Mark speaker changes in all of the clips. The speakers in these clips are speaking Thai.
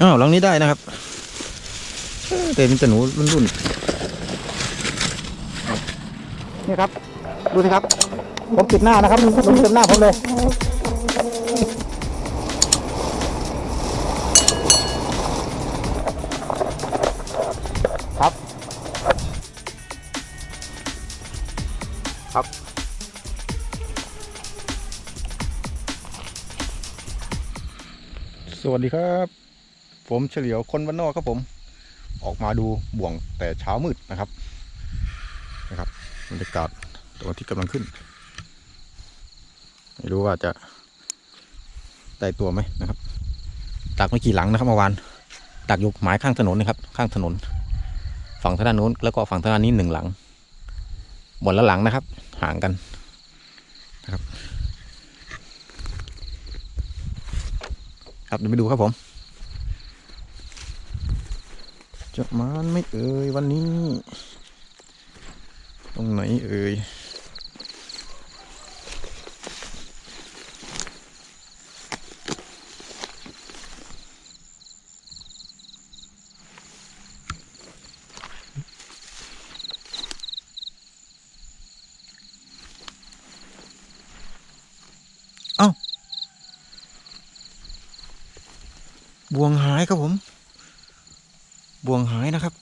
Speaker 1: อ้าวหลังนี้ได้นะครับเอ้อแต่มันจะหนูรุ่นรุ่นนี่ครับ ดูสิครับ ผมปิดหน้านะครับมันเต็มหน้าผมเลยครับ ครับ สวัสดีครับ ผมเฉลียวคนวันนอกครับผม ออกมาดูบ่วงแต่เช้ามืดนะครับนะครับบรรยากาศตรงที่กำลังขึ้น ไม่รู้ว่าจะได้ตัวไหมนะครับดักไม่กี่หลังนะครับเมื่อวานดักอยู่หมายข้างถนนนะครับ ข้างถนน ฝั่งทางด้านนู้นแล้วก็ฝั่งทางด้านนี้หนึ่งหลังหมดละหลังนะครับ ห่างกันนะครับ ครับเดี๋ยวไปดูครับผม จะมานไม่เอ่ยวันนี้ ตรงไหนเอ่ยบวงหายครับผม หายนะครับ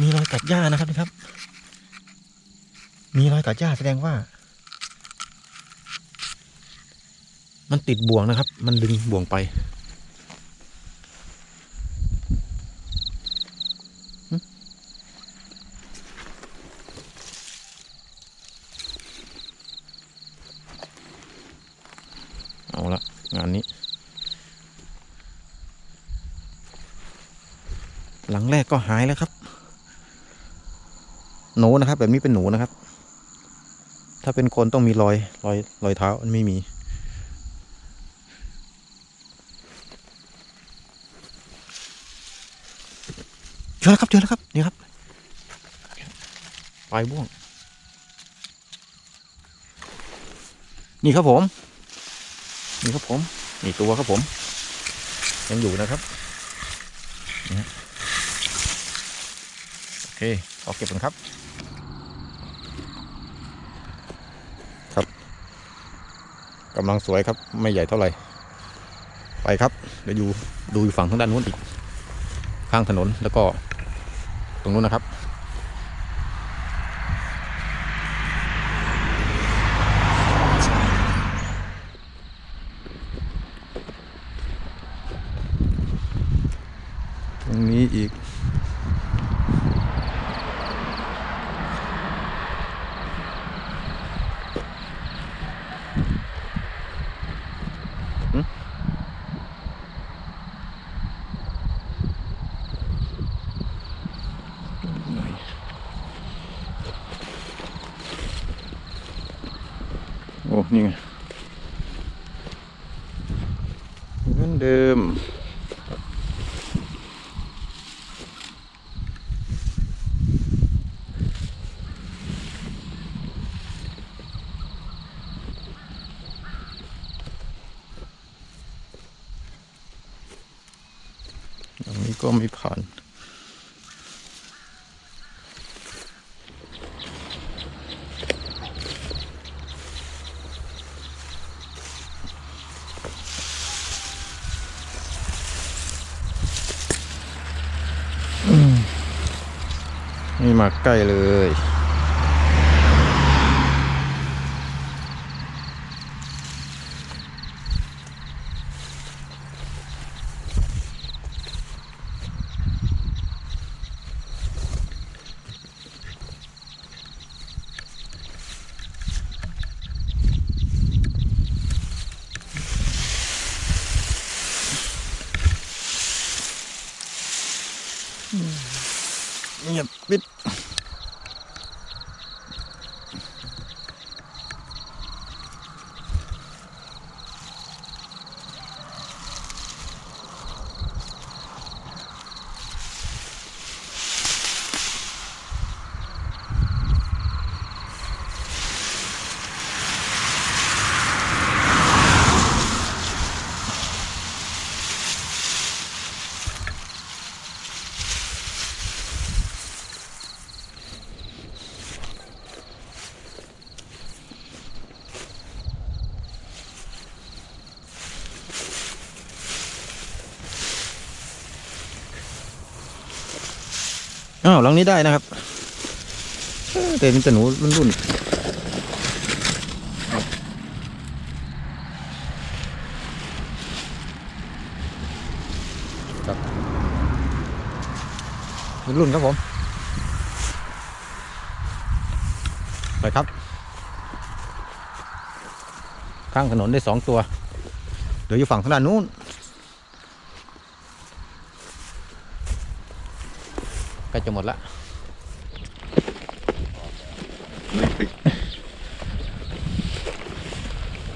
Speaker 1: มีรอยกัดหญ้านะครับนี่ครับ มีรอยกัดหญ้าแสดงว่า มันติดบ่วงนะครับ มันดึงบ่วงไปเอาละงานนี้ หลังแรกก็หายแล้วครับ หนูนะครับ แบบนี้เป็นหนูนะครับ ถ้าเป็นคนต้องมีรอยรอยรอยเท้าอันไม่มีเจอแล้วครับเจอแล้วครับนี่ครับปลายบ่วง นี่ครับผม นี่ครับผม นี่ตัวครับผม ยังอยู่นะครับโอ เคเอาเก็บกันครับ ครับกำลังสวยครับไม่ใหญ่เท่าไหร่ ไปครับ เดี๋ยวอยู่ดูฝั่งทางด้านนู้นอีก ข้างถนนแล้วก็ตรงนู้นนะครับ ตรงนี้อีก หน่อยโอ้นี่ไงเหมือนเดิมอันนี้ก็ไม่ผ่าน ม่มาใกล้เลย ปิดาวหลังนี้ได้นะครับเออแต่มีแต่หนูรุ่นรุ่นครับรุ่นรุ่นครับผม ไปครับ ข้างถนนได้สองตัว เดี๋ยวอยู่ฝั่งทางด้านนู้น กล้จะหมดละ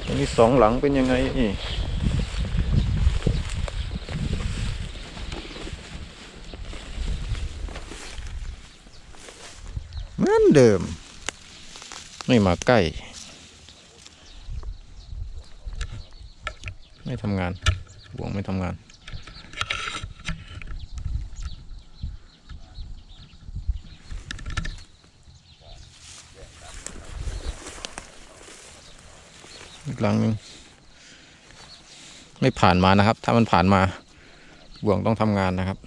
Speaker 1: อันนี้สองหลังเป็นยังไงนี่เหมือนเดิม ไม่มาใกล้ ไม่ทำงานวงไม่ทำงาน อีกหลังหนึ่งไม่ผ่านมานะครับ ถ้ามันผ่านมาบ่วงต้องทำงานนะครับ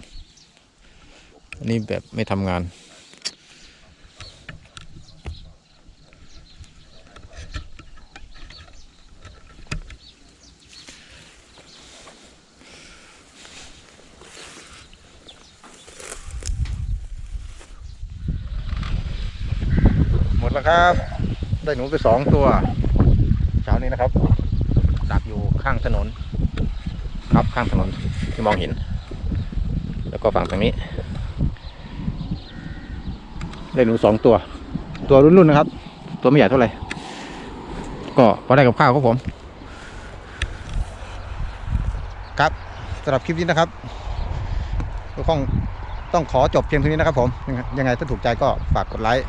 Speaker 1: อันนี้แบบไม่ทำงาน หมดแล้วครับ ได้หนูไปสองตัว ช้านี้นะครับ ดักอยู่ข้างถนน ครับข้างถนนที่มองเห็น แล้วก็ฝั่งทางนี้ ได้หนูสองตัว ตัวรุ่นๆนะครับ ตัวไม่ใหญ่เท่าไหร่ ก็พอได้กับข้าวครับผม ครับสำหรับคลิปนี้นะครับก็คงต้องขอจบเพียงเท่านี้นะครับผม ยังไงถ้าถูกใจก็ฝากกดไลค์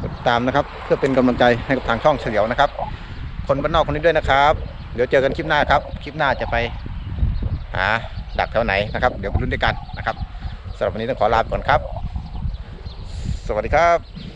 Speaker 1: กดติดตามนะครับ เพื่อเป็นกำลังใจให้กับทางช่องเฉลียวนะครับ คนบ้านนอกคนนี้ด้วยนะครับ เดี๋ยวเจอกันคลิปหน้าครับ คลิปหน้าจะไปหาดักแถวไหนนะครับ เดี๋ยวไปรุ่นด้วยกันนะครับสำหรับวันนี้ต้องขอลาไปก่อนครับ สวัสดีครับ